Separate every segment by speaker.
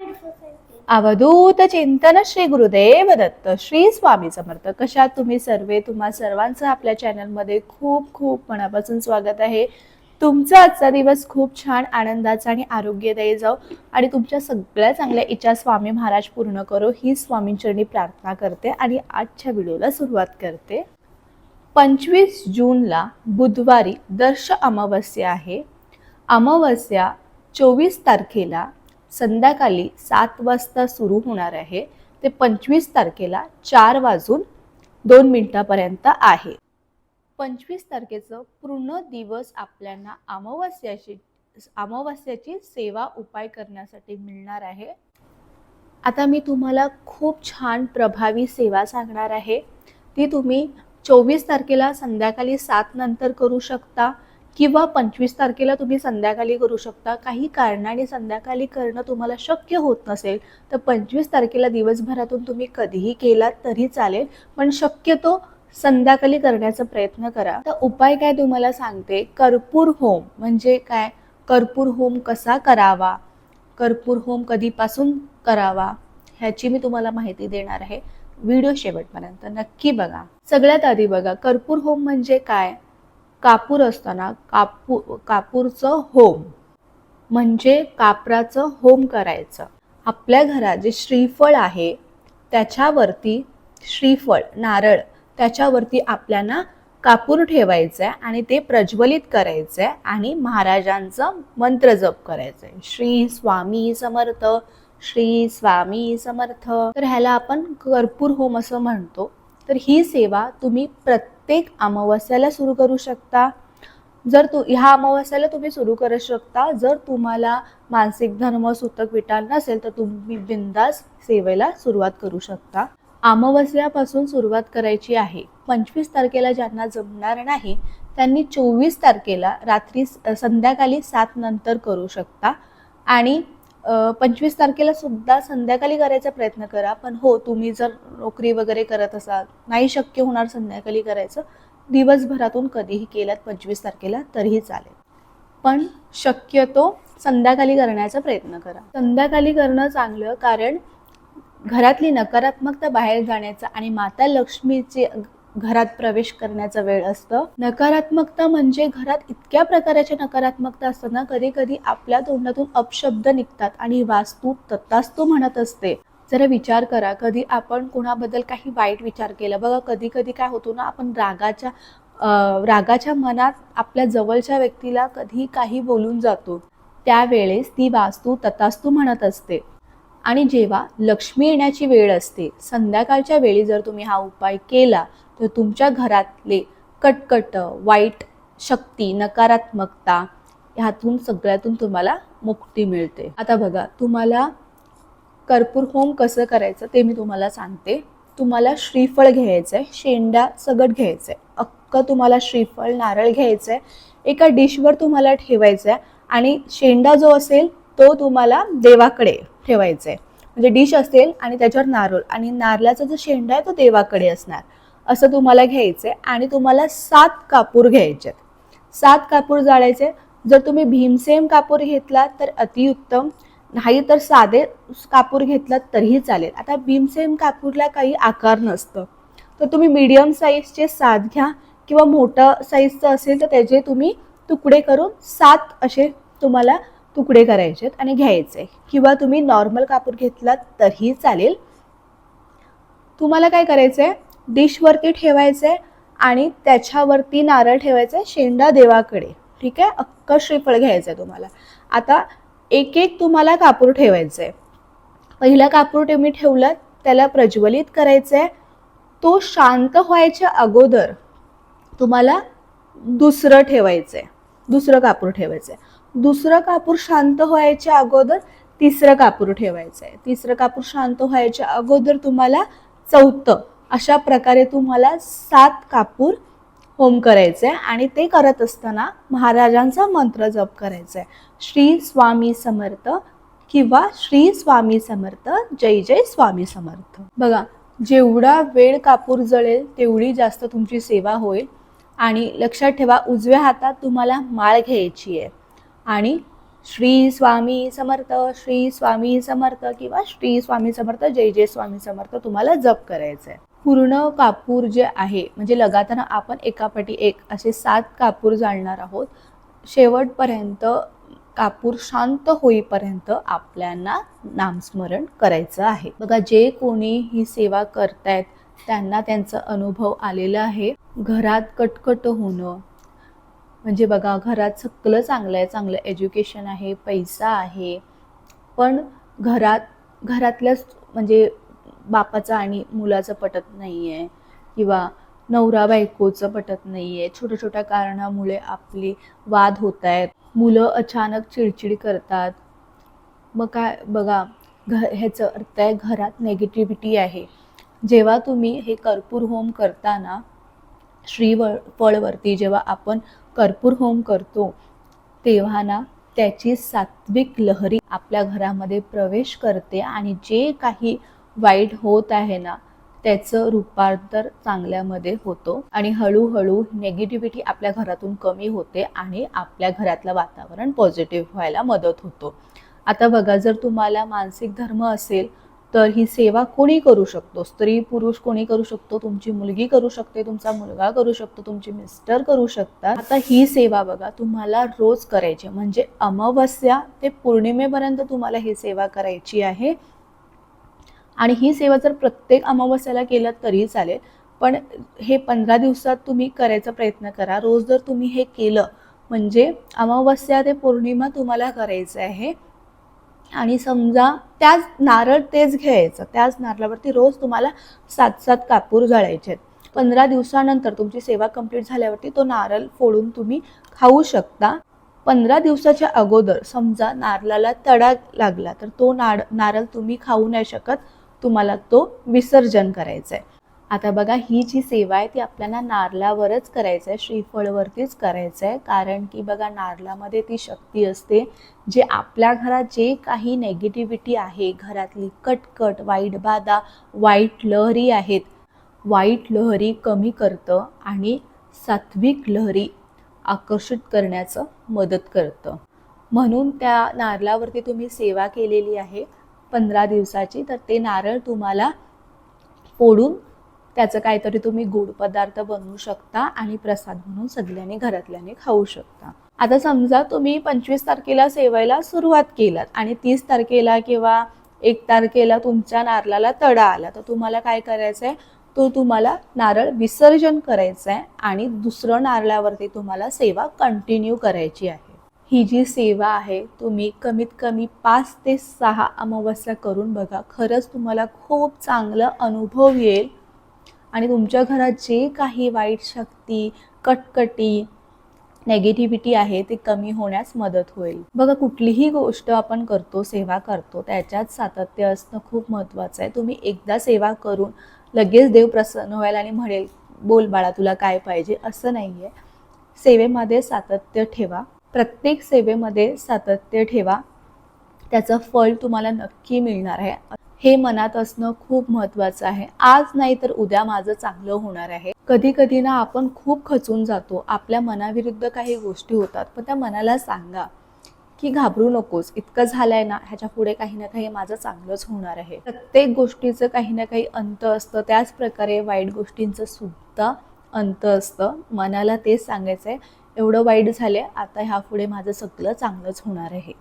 Speaker 1: अवधूत चिंतन श्री गुरुदेव दत्त श्री स्वामी समर्थ. कशा तुम्ही सर्वे तुम्हा सर्वांचं आपल्या चॅनलमध्ये खूप खूप मनापासून स्वागत आहे. तुमचा आजचा दिवस खूप छान आनंदाचा आणि आरोग्यदायी जाऊ आणि तुमच्या सगळ्या चांगल्या इच्छा स्वामी महाराज पूर्ण करो ही स्वामींचरणी प्रार्थना करते आणि आजच्या व्हिडिओला सुरुवात करते. पंचवीस जूनला बुधवारी दर्श अमावस्या आहे. अमावस्या चोवीस तारखेला संध्याकाळी सात वाजता सुरू होणार आहे. ते पंचवीस तारखेला चार वाजून दोन मिनिटापर्यंत आहे. पंचवीस तारखेचं पूर्ण दिवस आपल्याला अमावस्याची अमावस्याची सेवा उपाय करण्यासाठी मिळणार आहे. आता मी तुम्हाला खूप छान प्रभावी सेवा सांगणार आहे. ती तुम्ही चोवीस तारखेला संध्याकाळी सात नंतर करू शकता. किंवा पंचवीस तारखेला तुम्ही संध्याकाळी करू शकता. काही कारणाने संध्याकाळी करणं तुम्हाला शक्य होत नसेल तर पंचवीस तारखेला दिवसभरातून तुम्ही कधीही केलात तरी चालेल पण शक्यतो संध्याकाळी करण्याचा प्रयत्न करा. तर उपाय काय तुम्हाला सांगते? कर्पूर होम म्हणजे काय? कर्पूर होम कसा करावा? कर्पूर होम कधीपासून करावा? ह्याची मी तुम्हाला माहिती देणार आहे. व्हिडिओ शेवटपर्यंत नक्की बघा. सगळ्यात आधी बघा कर्पूर होम म्हणजे काय? कापूर असताना कापू कापूरचं होम. म्हणजे कापराचं होम करायचं. आपल्या घरात जे श्रीफळ आहे त्याच्यावरती श्रीफळ नारळ त्याच्यावरती आपल्याला कापूर ठेवायचं आहे आणि ते प्रज्वलित करायचं आहे आणि महाराजांचं मंत्र जप करायचं आहे श्री स्वामी समर्थ श्री स्वामी समर्थ. तर ह्याला आपण कर्पूर होम असं म्हणतो. तर ही सेवा तुम्ही प्रत्येक प्रत्येक अमावस्याला सुरू करू शकता. जर तू ह्या अमावस्याला तुम्ही सुरू करू शकता. जर तुम्हाला मानसिक धर्म सुतक विटाल नसेल तर तुम्ही बिंदास सेवेला सुरुवात करू शकता. अमावस्यापासून सुरुवात करायची आहे. पंचवीस तारखेला ज्यांना जमणार नाही त्यांनी चोवीस तारखेला रात्री संध्याकाळी सात नंतर करू शकता. आणि पंचवीस तारखेला सुद्धा संध्याकाळी करायचा प्रयत्न करा. पण हो तुम्ही जर नोकरी वगैरे करत असाल नाही शक्य होणार संध्याकाळी करायचं. दिवसभरातून कधीही केलात पंचवीस तारखेला तरीही चालेल. पण शक्यतो संध्याकाळी करण्याचा प्रयत्न करा. संध्याकाळी करणं चांगलं कारण घरातली नकारात्मकता बाहेर जाण्याचा आणि माता लक्ष्मीचे घरात प्रवेश करण्याचा वेळ असतं. नकारात्मकता म्हणजे घरात इतक्या प्रकारच्या नकारात्मकता असताना कधी कधी आपल्या तोंडातून अपशब्द निघतात आणि वास्तू तत्तास्तू म्हणत असते. जरा विचार करा कधी आपण कोणाबद्दल काही वाईट विचार केला? बघा कधी कधी काय होतो ना आपण रागाच्या अं, रागाच्या मनात आपल्या जवळच्या व्यक्तीला कधी काही बोलून जातो. त्यावेळेस ती वास्तू ततास्तू म्हणत असते. आणि जेव्हा लक्ष्मी येण्याची वेळ असते संध्याकाळच्या वेळी जर तुम्ही हा उपाय केला तर तुमच्या घरातले कटकट वाईट शक्ती नकारात्मकता ह्यातून सगळ्यातून तुम्हाला मुक्ती मिळते. आता बघा तुम्हाला कर्पूर होम कसं करायचं ते मी तुम्हाला सांगते. तुम्हाला श्रीफळ घ्यायचं आहे शेंडा सगट घ्यायचं आहे अख्खं तुम्हाला श्रीफळ नारळ घ्यायचं आहे एका डिशवर तुम्हाला ठेवायचं आहे आणि शेंडा जो असेल तो तुम्हाला देवाकडे ठेवायचा आहे म्हणजे डिश असेल आणि त्याच्यावर नारळ आणि नारळाचा जो शेंडा आहे तो देवाकडे असणार. असं तुम्हाला घ्यायचं आहे आणि तुम्हाला सात कापूर घ्यायचे सात कापूर जाळायचे. जर तुम्ही भीमसेम कापूर घेतला तर अतिउत्तम. नाही तर साधे कापूर घेतलात तरीही चालेल. आता भीमसेम कापूरला काही आकार नसतं. तर तुम्ही मीडियम साईजचे सात घ्या किंवा मोठं साईजचं असेल तर त्याचे तुम्ही तुकडे करून सात असे तुम्हाला तुकडे करायचे आहेत आणि घ्यायचे किंवा तुम्ही नॉर्मल कापूर घेतलात तरीही चालेल. तुम्हाला काय करायचं आहे डिशवरती ठेवायचं आहे आणि त्याच्यावरती नारळ ठेवायचं आहे शेंडा देवाकडे. ठीक आहे? अक्क श्रीफळ घ्यायचं आहे तुम्हाला. आता एक एक तुम्हाला कापूर ठेवायचं आहे पहिला कापूर तुम्ही ठेवलं त्याला प्रज्वलित करायचं आहे तो शांत व्हायच्या अगोदर तुम्हाला दुसरं ठेवायचं आहे दुसरं कापूर ठेवायचं आहे दुसरं कापूर शांत व्हायच्या अगोदर तिसरं कापूर ठेवायचं आहे तिसरं कापूर शांत व्हायच्या अगोदर तुम्हाला चौथं अशा प्रकारे तुम्हाला सात कापूर होम करायचं आहे आणि ते करत असताना महाराजांचा मंत्र जप करायचा आहे. श्री स्वामी समर्थ किंवा श्री स्वामी समर्थ जय जय स्वामी समर्थ. बघा जेवढा वेळ कापूर जळेल तेवढी जास्त तुमची सेवा होईल. आणि लक्षात ठेवा उजव्या हातात तुम्हाला माळ घ्यायची आहे. आणि श्री स्वामी समर्थ श्री स्वामी समर्थ किंवा श्री स्वामी समर्थ जय जय स्वामी समर्थ तुम्हाला जप करायचं आहे. पूर्ण कापूर जे आहे म्हणजे लगातार आपण एकापाठी एक असे सात कापूर जाळणार आहोत शेवटपर्यंत कापूर शांत होईपर्यंत आपल्याला नामस्मरण करायचं आहे. बघा जे कोणी ही सेवा करतायत त्यांना त्यांचा अनुभव आलेला आहे. घरात कटकट होणं म्हणजे बघा घरात सगळं चांगलं आहे चांगलं एज्युकेशन आहे पैसा आहे पण घरात घरातल्याच म्हणजे बापाचं आणि मुलाचं पटत नाही आहे किंवा नवरा बायकोचं पटत नाही आहे छोट्या छोट्या कारणामुळे आपले वाद होत आहेत मुलं अचानक चिडचिड करतात. मग काय बघा घ ह्याचं अर्थ आहे घरात नेगेटिव्हिटी आहे. जेव्हा तुम्ही हे कर्पूर होम करताना श्री व फळवरती जेव्हा आपण कर्पूर होम करतो तेव्हा ना त्याची सात्विक लहरी आपल्या घरामध्ये प्रवेश करते आणि जे काही वाईट होत आहे ना त्याचं रूपांतर चांगल्यामध्ये होतो. आणि हळूहळू नेगेटिव्हिटी आपल्या घरातून कमी होते आणि आपल्या घरातलं वातावरण पॉझिटिव्ह व्हायला मदत होतो. आता बघा जर तुम्हाला मानसिक धर्म असेल तर ही सेवा कोणी करू शकतो? स्त्री पुरुष कोणी करू शकतो? तुमची मुलगी करू शकते तुमचा मुलगा करू शकतो तुमची मिस्टर करू शकतात. आता ही सेवा बघा तुम्हाला रोज करायची आहे. म्हणजे अमावस्या ते पौर्णिमेपर्यंत तुम्हाला ही सेवा करायची आहे. आणि ही सेवा जर प्रत्येक अमावस्याला केलं तरी चालेल. पण हे पंधरा दिवसात तुम्ही करायचा प्रयत्न करा. रोज जर तुम्ही हे केलं म्हणजे अमावस्या ते पौर्णिमा तुम्हाला करायचं आहे. आणि समजा त्याच नारळ तेच घ्यायचं त्याच नारळावरती रोज तुम्हाला सात सात कापूर जाळायचे आहेत. पंधरा दिवसानंतर तुमची सेवा कंप्लीट झाल्यावरती तो नारळ फोडून तुम्ही खाऊ शकता. पंधरा दिवसाच्या अगोदर समजा नारळाला तडा लागला तर तो नाड नारळ तुम्ही खाऊ नाही शकत. तुम्हाला तो विसर्जन करायचा आहे आता बघा ही जी सेवा आहे ती आपल्याला नारळावरच करायचं आहे श्रीफळवरतीच करायचं आहे कारण की बघा नारळामध्ये ती शक्ती असते जे आपल्या घरात जे काही नेगेटिव्हिटी आहे घरातली कटकट वाईट बाधा वाईट लहरी आहेत. वाईट लहरी कमी करतं आणि सात्विक लहरी आकर्षित करण्याचं मदत करतं. म्हणून त्या नारळावरती तुम्ही सेवा केलेली आहे. पंधरा दिवसाची तर ते नारळ तुम्हाला फोडून त्याचं काहीतरी तुम्ही गोड पदार्थ बनवू शकता आणि प्रसाद म्हणून सगळ्यांनी घरातल्याने खाऊ शकता. आता समजा तुम्ही पंचवीस तारखेला सेवायला सुरुवात केलात आणि तीस तारखेला किंवा एक तारखेला तुमच्या नारळाला तडा आला तर तुम्हाला काय करायचं आहे तो तुम्हाला नारळ विसर्जन करायचं आहे आणि दुसरं नारळावरती तुम्हाला सेवा कंटिन्यू करायची आहे. ही जी सेवा आहे तुम्ही कमीत कमी पाच ते सहा अमावस्या करून बघा. खरंच तुम्हाला खूप चांगला अनुभव येईल. आणि तुमच्या घरात जे काही वाईट शक्ती कटकटी नेगेटिव्हिटी आहे ते कमी होण्यास मदत होईल. बघा कुठलीही गोष्ट आपण करतो सेवा करतो त्याच्यात सातत्य असणं खूप महत्त्वाचं आहे. तुम्ही एकदा सेवा करून लगेच देव प्रसन्न व्हायला आणि म्हणेल बोल बाळा तुला काय पाहिजे? असं नाही आहे सेवेमध्ये सातत्य ठेवा. प्रत्येक सेवेमध्ये सातत्य ठेवा. त्याचं फळ तुम्हाला नक्की मिळणार आहे. हे मनात असणं खूप महत्वाचं आहे. आज नाही तर उद्या माझं चांगलं होणार आहे. कधी कधी ना आपण खूप खचून जातो. आपल्या मनाविरुद्ध काही गोष्टी होतात. पण त्या मनाला सांगा की घाबरू नकोस. इतकं झालंय ना ह्याच्या पुढे काही ना काही माझं चांगलंच होणार आहे. प्रत्येक गोष्टीचं काही ना काही अंत असतं. त्याच प्रकारे वाईट गोष्टींचं सुद्धा अंत असतं. मनाला तेच सांगायचं आहे एवढं वाईट झालं आता ह्या पुढे माझं सगळं चांगलंच होणार आहे.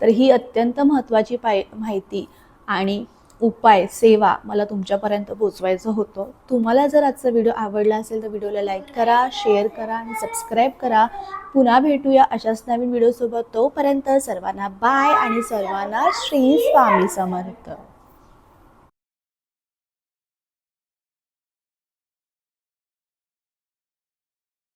Speaker 1: तर ही अत्यंत महत्त्वाची पाय माहिती आणि उपाय सेवा मला तुमच्यापर्यंत पोचवायचं होतं. तुम्हाला जर आजचा व्हिडिओ आवडला असेल तर व्हिडिओला लाईक करा शेअर करा आणि सबस्क्राईब करा. पुन्हा भेटूया अशाच नवीन व्हिडिओसोबत. तोपर्यंत सर्वांना बाय आणि सर्वांना श्री स्वामी समर्थ.